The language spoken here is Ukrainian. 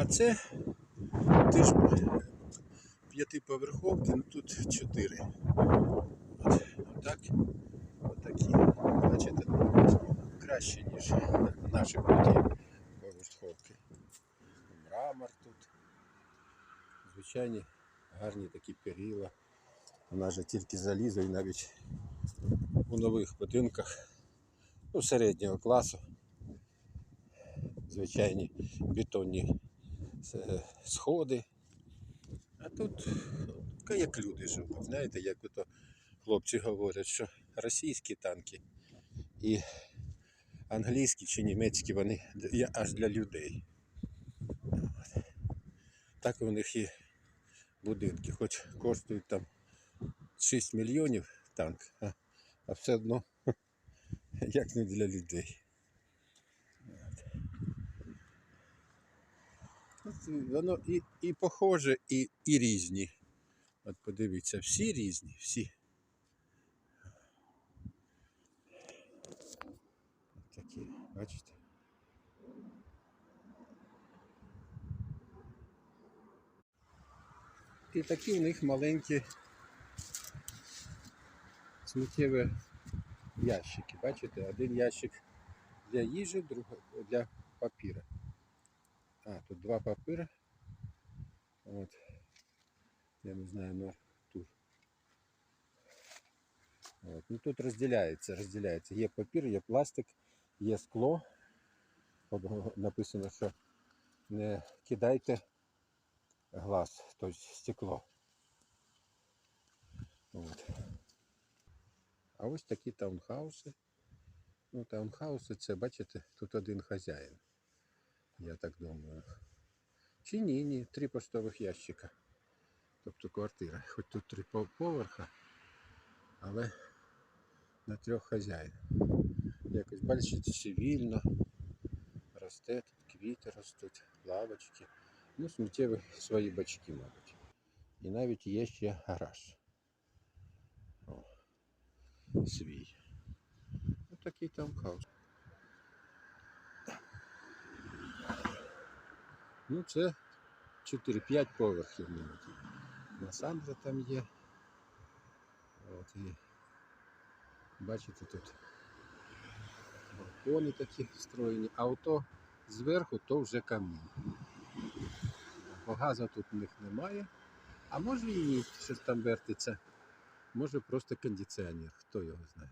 А це теж п'ятиповерховки, ну тут чотири. От, отак, отакі. Бачите, краще, ніж наші п'ятиповерховки. Мрамор тут. Звичайні гарні такі перила. Вона же тільки залізо і навіть у нових будинках ну, середнього класу. Звичайні бетонні е, сходи. А тут ну, як люди живуть. Знаєте, як ото хлопці говорять, що російські танки і англійські чи німецькі вони є аж для людей. Так у них і будинки, хоч коштують там 6 мільйонів танк, а все одно як не для людей. Воно і, і похоже, і, і різні. От подивіться, всі різні, всі. От такі, бачите? І такі у них маленькі сміттєві ящики. Бачите, один ящик для їжі, другий для папіра. Тут два папира. От. Я не знаю, на тур. От. Ну тут розділяється, розділяється. Є папір, є пластик, є скло. Написано, що не кидайте глаз, тобто стекло. От. А ось такі таунхауси. Ну, таунхауси це, бачите, тут один хазяїн. Я так думаю. Чи ні, ні, три поштових ящика. Тобто квартира. Хоч тут три пов- поверха, але на трьох хазяїн. Якось бачите, цивільно. Росте, тут квіти ростуть, лавочки. Ну, сміттєві свої бачки, мабуть. І навіть є ще гараж. О, свій. Такий там хаус. Ну, це 4-5 поверхів. Масандра там є. От, і бачите тут балкони такі встроєні, а ото зверху то вже камін. Бо газу тут у них немає. А може і ні, що там вертиться. Може просто кондиціонер, хто його знає.